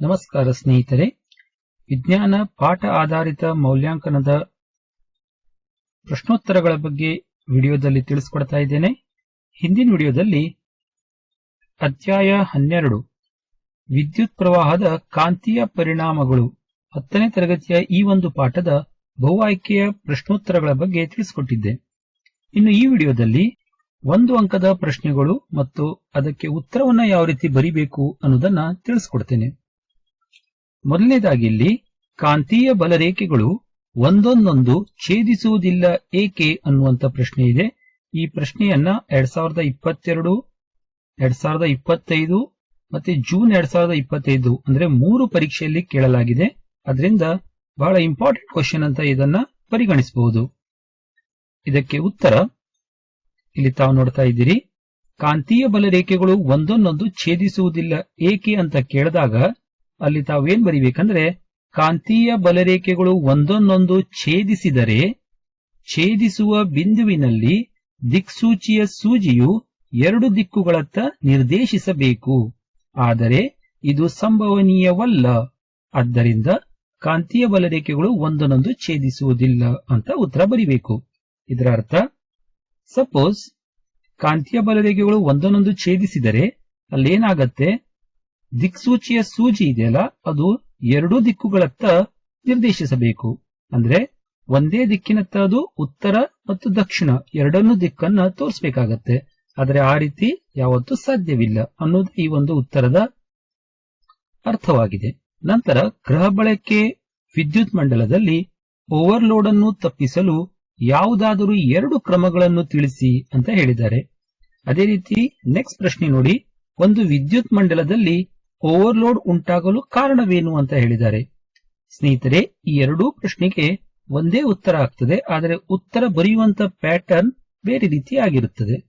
ನಮಸ್ಕಾರ ಸ್ನೇಹಿತರೆ, ವಿಜ್ಞಾನ ಪಾಠ ಆಧಾರಿತ ಮೌಲ್ಯಾಂಕನದ ಪ್ರಶ್ನೋತ್ತರಗಳ ಬಗ್ಗೆ ವಿಡಿಯೋದಲ್ಲಿ ತಿಳಿಸ್ಕೊಡ್ತಾ ಇದ್ದೇನೆ. ಹಿಂದಿನ ವಿಡಿಯೋದಲ್ಲಿ ಅಧ್ಯಾಯ ಹನ್ನೆರಡು, ವಿದ್ಯುತ್ ಪ್ರವಾಹದ ಕಾಂತೀಯ ಪರಿಣಾಮಗಳು, ಹತ್ತನೇ ತರಗತಿಯ ಈ ಒಂದು ಪಾಠದ ಬಹು ಆಯ್ಕೆಯ ಪ್ರಶ್ನೋತ್ತರಗಳ ಬಗ್ಗೆ ತಿಳಿಸಿಕೊಟ್ಟಿದ್ದೆ. ಇನ್ನು ಈ ವಿಡಿಯೋದಲ್ಲಿ ಒಂದು ಅಂಕದ ಪ್ರಶ್ನೆಗಳು ಮತ್ತು ಅದಕ್ಕೆ ಉತ್ತರವನ್ನ ಯಾವ ರೀತಿ ಬರಿಬೇಕು ಅನ್ನೋದನ್ನ ತಿಳಿಸ್ಕೊಡ್ತೇನೆ. ಮೊದಲನೇದಾಗಿ ಇಲ್ಲಿ ಕಾಂತೀಯ ಬಲರೇಖೆಗಳು ಒಂದೊಂದೊಂದು ಛೇದಿಸುವುದಿಲ್ಲ ಏಕೆ ಅನ್ನುವಂತ ಪ್ರಶ್ನೆ ಇದೆ. ಈ ಪ್ರಶ್ನೆಯನ್ನ ಎರಡ್ ಸಾವಿರದ ಇಪ್ಪತ್ತೆರಡು, ಎರಡ್ ಸಾವಿರದ ಇಪ್ಪತ್ತೈದು ಮತ್ತೆ ಜೂನ್ ಎರಡ್ ಸಾವಿರದ ಇಪ್ಪತ್ತೈದು ಅಂದ್ರೆ ಮೂರು ಪರೀಕ್ಷೆಯಲ್ಲಿ ಕೇಳಲಾಗಿದೆ. ಅದರಿಂದ ಬಹಳ ಇಂಪಾರ್ಟೆಂಟ್ ಕ್ವಶನ್ ಅಂತ ಇದನ್ನ ಪರಿಗಣಿಸಬಹುದು ಇದಕ್ಕೆ ಉತ್ತರ ಇಲ್ಲಿ ತಾವು ನೋಡ್ತಾ ಇದ್ದೀರಿ. ಕಾಂತೀಯ ಬಲರೇಖೆಗಳು ಒಂದೊಂದೊಂದು ಛೇದಿಸುವುದಿಲ್ಲ ಏಕೆ ಅಂತ ಕೇಳಿದಾಗ ಅಲ್ಲಿ ತಾವೇನ್ ಬರಿಬೇಕಂದ್ರೆ ಕಾಂತೀಯ ಬಲರೇಖೆಗಳು ಒಂದೊಂದೊಂದು ಛೇದಿಸಿದರೆ, ಛೇದಿಸುವ ಬಿಂದುವಿನಲ್ಲಿ ದಿಕ್ಸೂಚಿಯ ಸೂಜಿಯು ಎರಡು ದಿಕ್ಕುಗಳತ್ತ ನಿರ್ದೇಶಿಸಬೇಕು. ಆದರೆ ಇದು ಸಂಭವನೀಯವಲ್ಲ. ಆದ್ದರಿಂದ ಕಾಂತೀಯ ಬಲರೇಖೆಗಳು ಒಂದೊಂದೊಂದು ಛೇದಿಸುವುದಿಲ್ಲ ಅಂತ ಉತ್ತರ ಬರಿಬೇಕು. ಇದರ ಅರ್ಥ, ಸಪೋಸ್ ಕಾಂತೀಯ ಬಲರೇಖೆಗಳು ಒಂದೊಂದೊಂದು ಛೇದಿಸಿದರೆ, ಅಲ್ಲೇನಾಗತ್ತೆ? ದಿಕ್ಸೂಚಿಯ ಸೂಜಿ ಇದೆಯಲ್ಲ? ಅದು ಎರಡೂ ದಿಕ್ಕುಗಳತ್ತ ನಿರ್ದೇಶಿಸಬೇಕು. ಅಂದ್ರೆ ಒಂದೇ ದಿಕ್ಕಿನತ್ತ ಅದು ಉತ್ತರ ಮತ್ತು ದಕ್ಷಿಣ. ಎರಡನ್ನೂ ದಿಕ್ಕನ್ನ ತೋರಿಸಬೇಕಾಗತ್ತೆ. ಆದರೆ ಆ ರೀತಿ ಯಾವತ್ತೂ ಸಾಧ್ಯವಿಲ್ಲ ಅನ್ನೋದು ಈ ಒಂದು ಉತ್ತರದ ಅರ್ಥವಾಗಿದೆ. ನಂತರ ಗೃಹ ಬಳಕೆ ವಿದ್ಯುತ್ ಮಂಡಲದಲ್ಲಿ ಓವರ್ಲೋಡ್ ಅನ್ನು ತಪ್ಪಿಸಲು ಯಾವುದಾದರೂ ಎರಡು ಕ್ರಮಗಳನ್ನು ತಿಳಿಸಿ ಅಂತ ಹೇಳಿದ್ದಾರೆ. ಅದೇ ರೀತಿ ನೆಕ್ಸ್ಟ್ ಪ್ರಶ್ನೆ ನೋಡಿ. ಒಂದು ವಿದ್ಯುತ್ ಮಂಡಲದಲ್ಲಿ ಓವರ್ಲೋಡ್ ಉಂಟಾಗಲು ಕಾರಣವೇನು ಅಂತ ಹೇಳಿದ್ದಾರೆ. ಸ್ನೇಹಿತರೆ, ಈ ಎರಡೂ ಪ್ರಶ್ನೆಗೆ ಒಂದೇ ಉತ್ತರ ಆಗ್ತದೆ, ಆದರೆ ಉತ್ತರ ಬರೆಯುವಂತ ಪ್ಯಾಟರ್ನ್ ಬೇರೆ ರೀತಿ ಆಗಿರುತ್ತದೆ.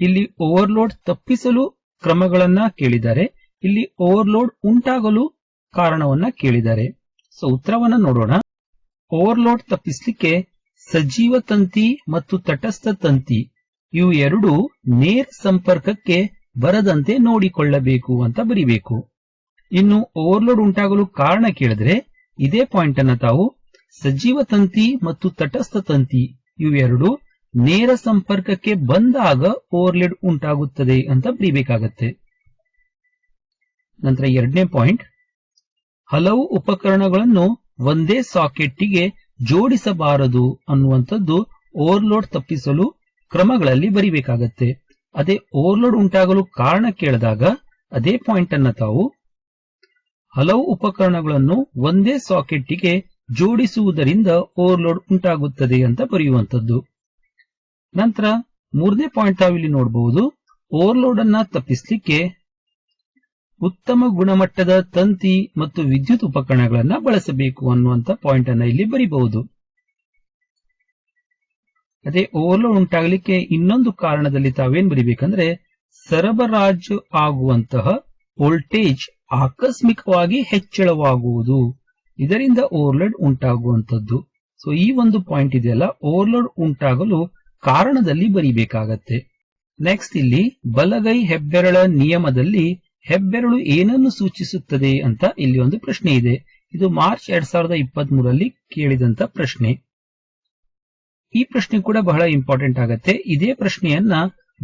ಇಲ್ಲಿ ಓವರ್ಲೋಡ್ ತಪ್ಪಿಸಲು ಕ್ರಮಗಳನ್ನ ಕೇಳಿದ್ದಾರೆ, ಇಲ್ಲಿ ಓವರ್ಲೋಡ್ ಉಂಟಾಗಲು ಕಾರಣವನ್ನ ಕೇಳಿದ್ದಾರೆ. ಸೊ, ಉತ್ತರವನ್ನ ನೋಡೋಣ. ಓವರ್ಲೋಡ್ ತಪ್ಪಿಸಲಿಕ್ಕೆ ಸಜೀವ ತಂತಿ ಮತ್ತು ತಟಸ್ಥ ತಂತಿ, ಇವು ಎರಡು ನೇರ ಸಂಪರ್ಕಕ್ಕೆ ಬರದಂತೆ ನೋಡಿಕೊಳ್ಳಬೇಕು ಅಂತ ಬರಿಬೇಕು. ಇನ್ನು ಓವರ್ಲೋಡ್ ಉಂಟಾಗಲು ಕಾರಣ ಕೇಳಿದ್ರೆ ಇದೇ ಪಾಯಿಂಟ್ ಅನ್ನ ತಾವು ಸಜೀವ ತಂತಿ ಮತ್ತು ತಟಸ್ಥ ತಂತಿ ಇವೆರಡು ನೇರ ಸಂಪರ್ಕಕ್ಕೆ ಬಂದಾಗ ಓವರ್ಲೋಡ್ ಉಂಟಾಗುತ್ತದೆ ಅಂತ ಬರಿಬೇಕಾಗತ್ತೆ. ನಂತರ ಎರಡನೇ ಪಾಯಿಂಟ್ ಹಲವು ಉಪಕರಣಗಳನ್ನು ಒಂದೇ ಸಾಕೆಟ್ಗೆ ಜೋಡಿಸಬಾರದು ಅನ್ನುವಂಥದ್ದು ಓವರ್ಲೋಡ್ ತಪ್ಪಿಸಲು ಕ್ರಮಗಳಲ್ಲಿ ಬರಿಬೇಕಾಗತ್ತೆ. ಅದೇ ಓವರ್ಲೋಡ್ ಉಂಟಾಗಲು ಕಾರಣ ಕೇಳಿದಾಗ ಅದೇ ಪಾಯಿಂಟ್ ಅನ್ನ ತಾವು ಹಲವು ಉಪಕರಣಗಳನ್ನು ಒಂದೇ ಸಾಕೆಟ್ಗೆ ಜೋಡಿಸುವುದರಿಂದ ಓವರ್ಲೋಡ್ ಉಂಟಾಗುತ್ತದೆ ಅಂತ ಬರೆಯುವಂಥದ್ದು. ನಂತರ ಮೂರನೇ ಪಾಯಿಂಟ್ ತಾವು ಇಲ್ಲಿ ನೋಡಬಹುದು ಓವರ್ಲೋಡ್ ಅನ್ನ ತಪ್ಪಿಸಲಿಕ್ಕೆ ಉತ್ತಮ ಗುಣಮಟ್ಟದ ತಂತಿ ಮತ್ತು ವಿದ್ಯುತ್ ಉಪಕರಣಗಳನ್ನ ಬಳಸಬೇಕು ಅನ್ನುವಂತ ಪಾಯಿಂಟ್ ಅನ್ನ ಇಲ್ಲಿ ಬರಿಬಹುದು. ಅದೇ ಓವರ್ಲೋಡ್ ಉಂಟಾಗಲಿಕ್ಕೆ ಇನ್ನೊಂದು ಕಾರಣದಲ್ಲಿ ತಾವೇನ್ ಬರಿಬೇಕಂದ್ರೆ ಸರಬರಾಜು ಆಗುವಂತಹ ವೋಲ್ಟೇಜ್ ಆಕಸ್ಮಿಕವಾಗಿ ಹೆಚ್ಚಳವಾಗುವುದು. ಇದರಿಂದ ಓವರ್ಲೋಡ್ ಉಂಟಾಗುವಂತದ್ದು ಸೊ ಈ ಒಂದು ಪಾಯಿಂಟ್ ಇದೆಯಲ್ಲ ಓವರ್ಲೋಡ್ ಉಂಟಾಗಲು ಕಾರಣದಲ್ಲಿ ಬರಿಬೇಕಾಗತ್ತೆ. ನೆಕ್ಸ್ಟ್ ಇಲ್ಲಿ, ಬಲಗೈ ಹೆಬ್ಬೆರಳ ನಿಯಮದಲ್ಲಿ ಹೆಬ್ಬೆರಳು ಏನನ್ನು ಸೂಚಿಸುತ್ತದೆ ಅಂತ ಇಲ್ಲಿ ಒಂದು ಪ್ರಶ್ನೆ ಇದೆ. ಇದು ಮಾರ್ಚ್ ಎರಡ್ ಸಾವಿರದ ಇಪ್ಪತ್ತ್ ಮೂರಲ್ಲಿ ಕೇಳಿದಂತ ಪ್ರಶ್ನೆ. ಈ ಪ್ರಶ್ನೆ ಕೂಡ ಬಹಳ ಇಂಪಾರ್ಟೆಂಟ್ ಆಗತ್ತೆ. ಇದೇ ಪ್ರಶ್ನೆಯನ್ನ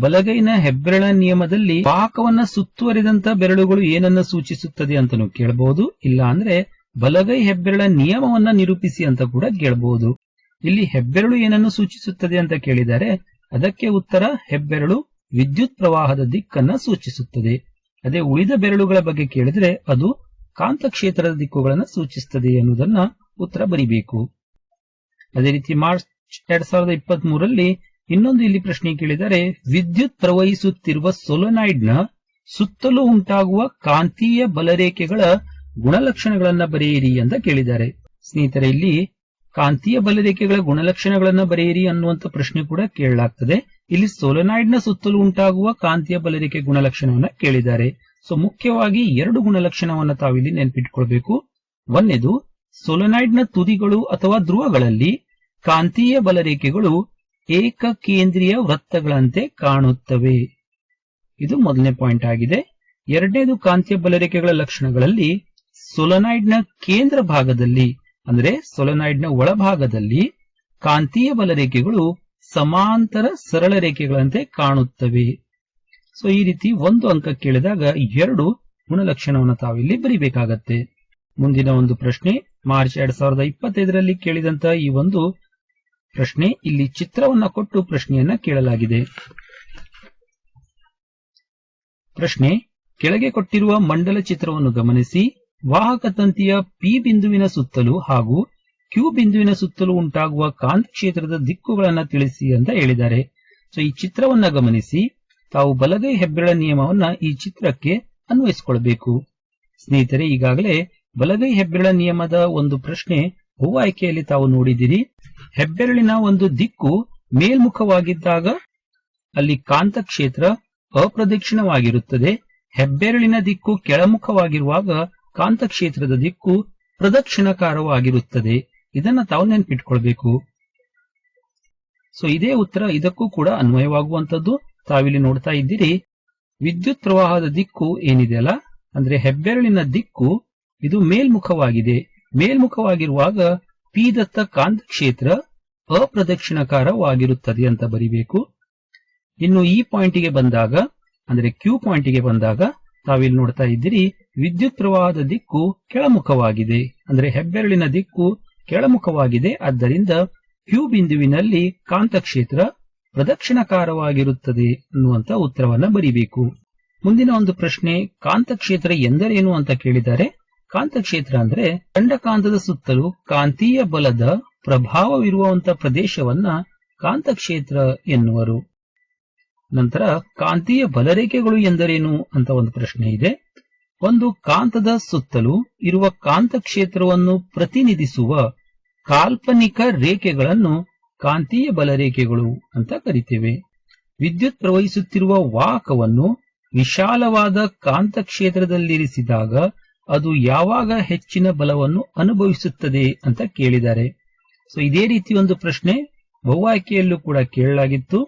ಬಲಗೈನ ಹೆಬ್ಬೆರಳ ನಿಯಮದಲ್ಲಿ ಪಾಕವನ್ನ ಸುತ್ತುವರಿದಂತ ಬೆರಳುಗಳು ಏನನ್ನ ಸೂಚಿಸುತ್ತದೆ ಅಂತಲೂ ಕೇಳಬಹುದು ಇಲ್ಲ ಅಂದ್ರೆ ಬಲಗೈ ಹೆಬ್ಬೆರಳ ನಿಯಮವನ್ನ ನಿರೂಪಿಸಿ ಅಂತ ಕೂಡ ಕೇಳಬಹುದು ಇಲ್ಲಿ ಹೆಬ್ಬೆರಳು ಏನನ್ನು ಸೂಚಿಸುತ್ತದೆ ಅಂತ ಕೇಳಿದರೆ ಅದಕ್ಕೆ ಉತ್ತರ ಹೆಬ್ಬೆರಳು ವಿದ್ಯುತ್ ಪ್ರವಾಹದ ದಿಕ್ಕನ್ನ ಸೂಚಿಸುತ್ತದೆ. ಅದೇ ಉಳಿದ ಬೆರಳುಗಳ ಬಗ್ಗೆ ಕೇಳಿದ್ರೆ ಅದು ಕಾಂತಕ್ಷೇತ್ರದ ದಿಕ್ಕುಗಳನ್ನು ಸೂಚಿಸುತ್ತದೆ ಎನ್ನುವುದನ್ನ ಉತ್ತರ ಬರಿಬೇಕು. ಅದೇ ರೀತಿ ಮಾರ್ಚ್ ಎರಡ್ ಸಾವಿರದ ಇಪ್ಪತ್ತ್ ಮೂರಲ್ಲಿ ಇನ್ನೊಂದು ಇಲ್ಲಿ ಪ್ರಶ್ನೆ ಕೇಳಿದರೆ, ವಿದ್ಯುತ್ ಪ್ರವಹಿಸುತ್ತಿರುವ ಸೊಲೊನಾಯ್ಡ್ನ ಸುತ್ತಲೂ ಉಂಟಾಗುವ ಕಾಂತೀಯ ಬಲರೇಖೆಗಳ ಗುಣಲಕ್ಷಣಗಳನ್ನ ಬರೆಯಿರಿ ಅಂತ ಕೇಳಿದ್ದಾರೆ. ಸ್ನೇಹಿತರೆ, ಇಲ್ಲಿ ಕಾಂತೀಯ ಬಲರೇಖೆಗಳ ಗುಣಲಕ್ಷಣಗಳನ್ನ ಬರೆಯಿರಿ ಅನ್ನುವಂತ ಪ್ರಶ್ನೆ ಕೂಡ ಕೇಳಲಾಗ್ತದೆ. ಇಲ್ಲಿ ಸೊಲೊನಾಯ್ಡ್ನ ಸುತ್ತಲೂ ಉಂಟಾಗುವ ಕಾಂತೀಯ ಬಲರೇಖೆ ಗುಣಲಕ್ಷಣವನ್ನ ಕೇಳಿದ್ದಾರೆ. ಸೊ ಮುಖ್ಯವಾಗಿ ಎರಡು ಗುಣಲಕ್ಷಣವನ್ನ ತಾವಿಲ್ಲಿ ನೆನಪಿಟ್ಕೊಳ್ಬೇಕು. ಒಂದೇದು ಸೊಲೊನಾಯ್ಡ್ನ ತುದಿಗಳು ಅಥವಾ ಧ್ರುವಗಳಲ್ಲಿ ಕಾಂತೀಯ ಬಲರೇಖೆಗಳು ಏಕಕೇಂದ್ರೀಯ ವೃತ್ತಗಳಂತೆ ಕಾಣುತ್ತವೆ. ಇದು ಮೊದಲನೇ ಪಾಯಿಂಟ್ ಆಗಿದೆ. ಎರಡನೇದು ಕಾಂತೀಯ ಬಲರೇಖೆಗಳ ಲಕ್ಷಣಗಳಲ್ಲಿ ಸೊಲನಾಯ್ಡ್ನ ಕೇಂದ್ರ ಭಾಗದಲ್ಲಿ, ಅಂದರೆ ನ ಒಳಭಾಗದಲ್ಲಿ ಕಾಂತೀಯ ಬಲರೇಖೆಗಳು ಸಮಾಂತರ ಸರಳ ರೇಖೆಗಳಂತೆ ಕಾಣುತ್ತವೆ. ಸೊ ಈ ರೀತಿ ಒಂದು ಅಂಕ ಕೇಳಿದಾಗ ಎರಡು ಗುಣಲಕ್ಷಣವನ್ನು ತಾವಿಲ್ಲಿ ಬರೀಬೇಕಾಗತ್ತೆ. ಮುಂದಿನ ಒಂದು ಪ್ರಶ್ನೆ, ಮಾರ್ಚ್ ಎರಡ್ ಸಾವಿರದ ಇಪ್ಪತ್ತೈದರಲ್ಲಿ ಕೇಳಿದಂತಹ ಈ ಒಂದು ಪ್ರಶ್ನೆ. ಇಲ್ಲಿ ಚಿತ್ರವನ್ನ ಕೊಟ್ಟು ಪ್ರಶ್ನೆಯನ್ನ ಕೇಳಲಾಗಿದೆ. ಪ್ರಶ್ನೆ. ಕೆಳಗೆ ಕೊಟ್ಟಿರುವ ಮಂಡಲ ಚಿತ್ರವನ್ನು ಗಮನಿಸಿ. ವಾಹಕ ತಂತಿಯ ಪಿ ಬಿಂದುವಿನ ಸುತ್ತಲೂ ಹಾಗೂ ಕ್ಯೂ ಬಿಂದುವಿನ ಸುತ್ತಲೂ ಉಂಟಾಗುವ ಕಾಂತ ಕ್ಷೇತ್ರದ ದಿಕ್ಕುಗಳನ್ನು ತಿಳಿಸಿ ಅಂತ ಹೇಳಿದ್ದಾರೆ. ಸೊ ಈ ಚಿತ್ರವನ್ನ ಗಮನಿಸಿ. ತಾವು ಬಲಗೈ ಹೆಬ್ಬೆರಳ ನಿಯಮವನ್ನ ಈ ಚಿತ್ರಕ್ಕೆ ಅನ್ವಯಿಸಿಕೊಳ್ಬೇಕು. ಸ್ನೇಹಿತರೆ, ಈಗಾಗಲೇ ಬಲಗೈ ಹೆಬ್ಬೆರಳ ನಿಯಮದ ಒಂದು ಪ್ರಶ್ನೆ ಬಹು ಆಯ್ಕೆಯಲ್ಲಿ ತಾವು ನೋಡಿದಿರಿ, ಹೆಬ್ಬೆರಳಿನ ಒಂದು ದಿಕ್ಕು ಮೇಲ್ಮುಖವಾಗಿದ್ದಾಗ ಅಲ್ಲಿ ಕಾಂತ ಕ್ಷೇತ್ರ ಅಪ್ರದಕ್ಷಿಣವಾಗಿರುತ್ತದೆ. ಹೆಬ್ಬೆರಳಿನ ದಿಕ್ಕು ಕೆಳಮುಖವಾಗಿರುವಾಗ ಕಾಂತ ಕ್ಷೇತ್ರದ ದಿಕ್ಕು ಪ್ರದಕ್ಷಿಣಾಕಾರವಾಗಿರುತ್ತದೆ. ಇದನ್ನ ತಾವು ನೆನ್ಪಿಟ್ಕೊಳ್ಬೇಕು. ಸೊ ಇದೇ ಉತ್ತರ ಇದಕ್ಕೂ ಕೂಡ ಅನ್ವಯವಾಗುವಂತದ್ದು ತಾವಿಲ್ಲಿ ನೋಡ್ತಾ ಇದ್ದೀರಿ, ವಿದ್ಯುತ್ ಪ್ರವಾಹದ ದಿಕ್ಕು ಏನಿದೆಯಲ್ಲ ಅಂದ್ರೆ ಹೆಬ್ಬೆರಳಿನ ದಿಕ್ಕು ಇದು ಮೇಲ್ಮುಖವಾಗಿದೆ. ಮೇಲ್ಮುಖವಾಗಿರುವಾಗ ಪಿ ದತ್ತ ಕಾಂತ ಕ್ಷೇತ್ರ ಅಪ್ರದಕ್ಷಿಣಕಾರವಾಗಿರುತ್ತದೆ ಅಂತ ಬರಿಬೇಕು. ಇನ್ನು ಈ ಪಾಯಿಂಟಿಗೆ ಬಂದಾಗ, ಅಂದ್ರೆ ಕ್ಯೂ ಪಾಯಿಂಟಿಗೆ ಬಂದಾಗ ತಾವಿಲ್ಲಿ ನೋಡ್ತಾ ಇದ್ದೀರಿ, ವಿದ್ಯುತ್ ಪ್ರವಾಹದ ದಿಕ್ಕು ಕೆಳಮುಖವಾಗಿದೆ. ಅಂದ್ರೆ ಹೆಬ್ಬೆರಳಿನ ದಿಕ್ಕು ಕೆಳಮುಖವಾಗಿದೆ. ಆದ್ದರಿಂದ ಕ್ಯೂ ಬಿಂದುವಿನಲ್ಲಿ ಕಾಂತಕ್ಷೇತ್ರ ಪ್ರದಕ್ಷಿಣಕಾರವಾಗಿರುತ್ತದೆ ಅನ್ನುವಂತ ಉತ್ತರವನ್ನ ಬರಿಬೇಕು. ಮುಂದಿನ ಒಂದು ಪ್ರಶ್ನೆ, ಕಾಂತಕ್ಷೇತ್ರ ಎಂದರೇನು ಅಂತ ಕೇಳಿದ್ದಾರೆ. ಕಾಂತಕ್ಷೇತ್ರ ಅಂದ್ರೆ ದಂಡಕಾಂತದ ಸುತ್ತಲೂ ಕಾಂತೀಯ ಬಲದ ಪ್ರಭಾವವಿರುವಂತ ಪ್ರದೇಶವನ್ನ ಕಾಂತಕ್ಷೇತ್ರ ಎನ್ನುವರು. ನಂತರ ಕಾಂತೀಯ ಬಲರೇಖೆಗಳು ಎಂದರೇನು ಅಂತ ಒಂದು ಪ್ರಶ್ನೆ ಇದೆ. ಒಂದು ಕಾಂತದ ಸುತ್ತಲೂ ಇರುವ ಕಾಂತಕ್ಷೇತ್ರವನ್ನು ಪ್ರತಿನಿಧಿಸುವ ಕಾಲ್ಪನಿಕ ರೇಖೆಗಳನ್ನು ಕಾಂತೀಯ ಬಲರೇಖೆಗಳು ಅಂತ ಕರಿತೇವೆ. ವಿದ್ಯುತ್ ಪ್ರವಹಿಸುತ್ತಿರುವ ವಾಹಕವನ್ನು ವಿಶಾಲವಾದ ಕಾಂತ ಕ್ಷೇತ್ರದಲ್ಲಿರಿಸಿದಾಗ ಅದು ಯಾವಾಗ ಹೆಚ್ಚಿನ ಬಲವನ್ನು ಅನುಭವಿಸುತ್ತದೆ ಅಂತ ಕೇಳಿದ್ದಾರೆ. ಸೊ ಇದೇ ರೀತಿ ಒಂದು ಪ್ರಶ್ನೆ ಬಹುವಾಯ್ಕೆಯಲ್ಲೂ ಕೂಡ ಕೇಳಲಾಗಿತ್ತು.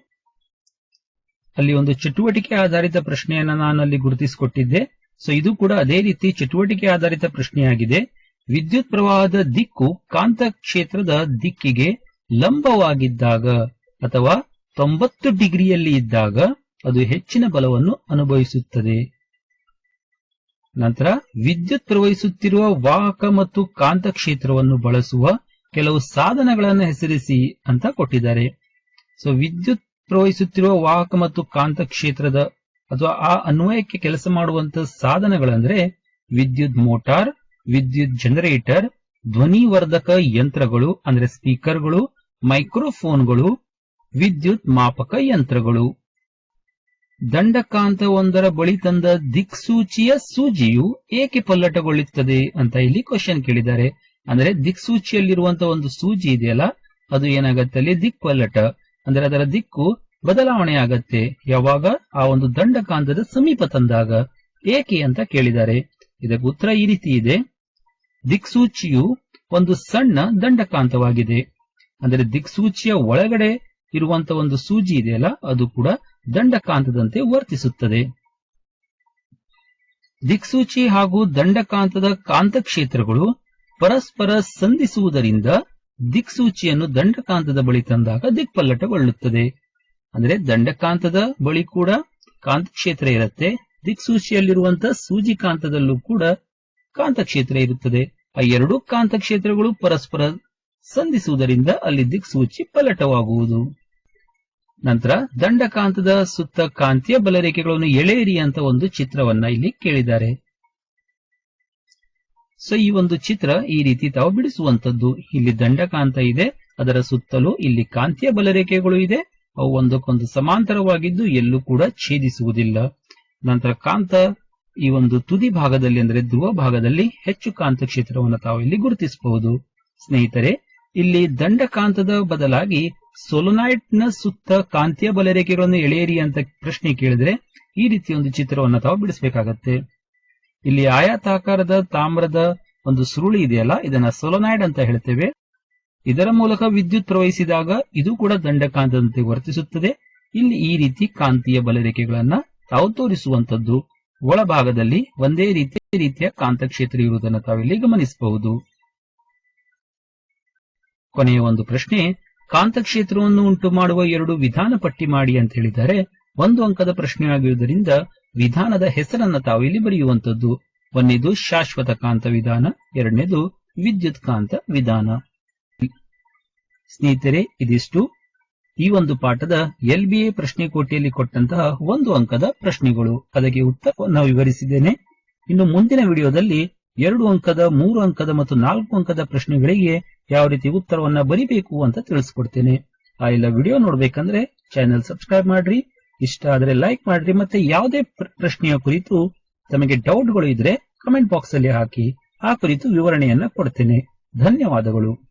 ಅಲ್ಲಿ ಒಂದು ಚಟುವಟಿಕೆ ಆಧಾರಿತ ಪ್ರಶ್ನೆಯನ್ನ ನಾನು ಅಲ್ಲಿ ಗುರುತಿಸಿಕೊಟ್ಟಿದ್ದೆ. ಸೊ ಇದು ಕೂಡ ಅದೇ ರೀತಿ ಚಟುವಟಿಕೆ ಆಧಾರಿತ ಪ್ರಶ್ನೆಯಾಗಿದೆ. ವಿದ್ಯುತ್ ಪ್ರವಾಹದ ದಿಕ್ಕು ಕಾಂತ ಕ್ಷೇತ್ರದ ದಿಕ್ಕಿಗೆ ಲಂಬವಾಗಿದ್ದಾಗ ಅಥವಾ ತೊಂಬತ್ತು ಡಿಗ್ರಿಯಲ್ಲಿ ಇದ್ದಾಗ ಅದು ಹೆಚ್ಚಿನ ಬಲವನ್ನು ಅನುಭವಿಸುತ್ತದೆ. ನಂತರ ವಿದ್ಯುತ್ ಪ್ರವಹಿಸುತ್ತಿರುವ ವಾಹಕ ಮತ್ತು ಕಾಂತ ಕ್ಷೇತ್ರವನ್ನು ಬಳಸುವ ಕೆಲವು ಸಾಧನಗಳನ್ನು ಹೆಸರಿಸಿ ಅಂತ ಕೊಟ್ಟಿದ್ದಾರೆ. ಸೊ ವಿದ್ಯುತ್ ಪ್ರವಹಿಸುತ್ತಿರುವ ವಾಹಕ ಮತ್ತು ಕಾಂತ ಕ್ಷೇತ್ರದ ಅಥವಾ ಆ ಅನ್ವಯಕ್ಕೆ ಕೆಲಸ ಮಾಡುವಂತಹ ಸಾಧನಗಳಂದ್ರೆ ವಿದ್ಯುತ್ ಮೋಟಾರ್, ವಿದ್ಯುತ್ ಜನರೇಟರ್ ಧ್ವನಿವರ್ಧಕ ಯಂತ್ರಗಳು, ಅಂದ್ರೆ ಸ್ಪೀಕರ್ಗಳು, ಮೈಕ್ರೋಫೋನ್ಗಳು, ವಿದ್ಯುತ್ ಮಾಪಕ ಯಂತ್ರಗಳು. ದಂಡಕಾಂತವೊಂದರ ಬಳಿ ತಂದ ದಿಕ್ಸೂಚಿಯ ಸೂಜಿಯು ಏಕೆ ಪಲ್ಲಟಗೊಳ್ಳುತ್ತದೆ ಅಂತ ಇಲ್ಲಿ ಕ್ವಶನ್ ಕೇಳಿದ್ದಾರೆ. ಅಂದ್ರೆ ದಿಕ್ಸೂಚಿಯಲ್ಲಿರುವಂತಹ ಒಂದು ಸೂಜಿ ಇದೆಯಲ್ಲ, ಅದು ಏನಾಗತ್ತೆ ಅಲ್ಲಿ? ದಿಕ್ಪಲ್ಲಟ ಅಂದ್ರೆ ಅದರ ದಿಕ್ಕು ಬದಲಾವಣೆ ಆಗತ್ತೆ. ಯಾವಾಗ? ಆ ಒಂದು ದಂಡಕಾಂತದ ಸಮೀಪ ತಂದಾಗ. ಏಕೆ ಅಂತ ಕೇಳಿದ್ದಾರೆ. ಇದಕ್ಕೆ ಉತ್ತರ ಈ ರೀತಿ ಇದೆ. ದಿಕ್ಸೂಚಿಯು ಒಂದು ಸಣ್ಣ ದಂಡಕಾಂತವಾಗಿದೆ. ಅಂದ್ರೆ ದಿಕ್ಸೂಚಿಯ ಒಳಗಡೆ ಇರುವಂತ ಒಂದು ಸೂಜಿ ಇದೆಯಲ್ಲ, ಅದು ಕೂಡ ದಂಡಕಾಂತದಂತೆ ವರ್ತಿಸುತ್ತದೆ. ದಿಕ್ಸೂಚಿ ಹಾಗೂ ದಂಡಕಾಂತದ ಕಾಂತಕ್ಷೇತ್ರಗಳು ಪರಸ್ಪರ ಸಂಧಿಸುವುದರಿಂದ ದಿಕ್ಸೂಚಿಯನ್ನು ದಂಡಕಾಂತದ ಬಳಿ ತಂದಾಗ ದಿಕ್ಪಲ್ಲಟಗೊಳ್ಳುತ್ತದೆ. ಅಂದರೆ ದಂಡಕಾಂತದ ಬಳಿ ಕೂಡ ಕಾಂತಕ್ಷೇತ್ರ ಇರುತ್ತೆ ದಿಕ್ಸೂಚಿಯಲ್ಲಿರುವಂತಹ ಸೂಜಿ ಕಾಂತದಲ್ಲೂ ಕೂಡ ಕಾಂತಕ್ಷೇತ್ರ ಇರುತ್ತದೆ. ಆ ಎರಡೂ ಕಾಂತಕ್ಷೇತ್ರಗಳು ಪರಸ್ಪರ ಸಂಧಿಸುವುದರಿಂದ ಅಲ್ಲಿ ದಿಕ್ಸೂಚಿ ಪಲ್ಲಟವಾಗುವುದು. ನಂತರ ದಂಡಕಾಂತದ ಸುತ್ತ ಕಾಂತಿಯ ಬಲರೇಖೆಗಳನ್ನು ಎಳೆಯಿರಿ ಅಂತ ಒಂದು ಚಿತ್ರವನ್ನ ಇಲ್ಲಿ ಕೇಳಿದ್ದಾರೆ. ಸೊ ಈ ಒಂದು ಚಿತ್ರ ಈ ರೀತಿ ತಾವು ಬಿಡಿಸುವಂತದ್ದು ಇಲ್ಲಿ ದಂಡಕಾಂತ ಇದೆ, ಅದರ ಸುತ್ತಲೂ ಇಲ್ಲಿ ಕಾಂತೀಯ ಬಲರೇಖೆಗಳು ಇದೆ, ಅವು ಒಂದಕ್ಕೊಂದು ಸಮಾಂತರವಾಗಿದ್ದು ಎಲ್ಲೂ ಕೂಡ ಛೇದಿಸುವುದಿಲ್ಲ. ನಂತರ ಕಾಂತ ಈ ಒಂದು ತುದಿ ಭಾಗದಲ್ಲಿ ಅಂದ್ರೆ ಧ್ರುವ ಭಾಗದಲ್ಲಿ ಹೆಚ್ಚು ಕಾಂತ ಕ್ಷೇತ್ರವನ್ನು ತಾವು ಇಲ್ಲಿ ಗುರುತಿಸಬಹುದು. ಸ್ನೇಹಿತರೆ, ಇಲ್ಲಿ ದಂಡಕಾಂತದ ಬದಲಾಗಿ ಸೊಲೊನಾಯ್ಡ್ನ ಸುತ್ತ ಕಾಂತೀಯ ಬಲರೇಖೆಗಳನ್ನು ಎಳೆಯಿರಿ ಅಂತ ಪ್ರಶ್ನೆ ಕೇಳಿದ್ರೆ ಈ ರೀತಿ ಒಂದು ಚಿತ್ರವನ್ನು ತಾವು ಬಿಡಿಸಬೇಕಾಗತ್ತೆ. ಇಲ್ಲಿ ಆಯಾತಾಕಾರದ ತಾಮ್ರದ ಒಂದು ಸುರುಳಿ ಇದೆಯಲ್ಲ, ಇದನ್ನ ಸೊಲೊನಾಯ್ಡ್ ಅಂತ ಹೇಳ್ತೇವೆ. ಇದರ ಮೂಲಕ ವಿದ್ಯುತ್ ಪ್ರವಹಿಸಿದಾಗ ಇದು ಕೂಡ ದಂಡಕಾಂತದಂತೆ ವರ್ತಿಸುತ್ತದೆ. ಇಲ್ಲಿ ಈ ರೀತಿ ಕಾಂತೀಯ ಬಲರೇಖೆಗಳನ್ನ ತಾವು ತೋರಿಸುವಂತದ್ದು ಒಳಭಾಗದಲ್ಲಿ ಒಂದೇ ರೀತಿಯ ರೀತಿಯ ಕಾಂತಕ್ಷೇತ್ರ ಇರುವುದನ್ನು ತಾವಿಲ್ಲಿ ಗಮನಿಸಬಹುದು. ಕೊನೆಯ ಒಂದು ಪ್ರಶ್ನೆ ಕಾಂತಕ್ಷೇತ್ರವನ್ನು ಉಂಟು ಮಾಡುವ ಎರಡು ವಿಧಾನ ಪಟ್ಟಿ ಮಾಡಿ ಅಂತ ಹೇಳಿದ್ದಾರೆ. ಒಂದು ಅಂಕದ ಪ್ರಶ್ನೆ ಆಗಿರುವುದರಿಂದ ವಿಧಾನದ ಹೆಸರನ್ನ ತಾವು ಇಲ್ಲಿ ಬರೆಯುವಂತದ್ದು ಒಂದನೇದು ಶಾಶ್ವತ ಕಾಂತ ವಿಧಾನ, ಎರಡನೇದು ವಿದ್ಯುತ್ ಕಾಂತ ವಿಧಾನ. ಸ್ನೇಹಿತರೆ, ಇದಿಷ್ಟು. ಈ ಒಂದು ಪಾಠದ ಎಲ್ ಬಿ ಎ ಪ್ರಶ್ನೆ ಕೋಟೆಯಲ್ಲಿ ಕೊಟ್ಟಂತಹ ಒಂದು ಅಂಕದ ಪ್ರಶ್ನೆಗಳು. ಅದಕ್ಕೆ ಉತ್ತರವನ್ನು ವಿವರಿಸಿದ್ದೇನೆ. ಇನ್ನು ಮುಂದಿನ ವಿಡಿಯೋದಲ್ಲಿ ಎರಡು ಅಂಕದ, ಮೂರು ಅಂಕದ ಮತ್ತು ನಾಲ್ಕು ಅಂಕದ ಪ್ರಶ್ನೆಗಳಿಗೆ ಯಾವ ರೀತಿ ಉತ್ತರವನ್ನ ಬರಿಬೇಕು ಅಂತ ತಿಳಿಸ್ಕೊಡ್ತೇನೆ. ಆ ಎಲ್ಲ ವಿಡಿಯೋ ನೋಡ್ಬೇಕಂದ್ರೆ ಚಾನೆಲ್ ಸಬ್ಸ್ಕ್ರೈಬ್ ಮಾಡ್ರಿ. ಇಷ್ಟ ಆದ್ರೆ ಲೈಕ್ ಮಾಡ್ರಿ ಮತ್ತೆ ಯಾವುದೇ ಪ್ರಶ್ನೆಯ ಕುರಿತು ತಮಗೆ ಡೌಟ್ಗಳು ಇದ್ರೆ ಕಮೆಂಟ್ ಬಾಕ್ಸ್ ಅಲ್ಲಿ ಹಾಕಿ ಆ ಕುರಿತು ವಿವರಣೆಯನ್ನ ಕೊಡ್ತೇನೆ. ಧನ್ಯವಾದಗಳು.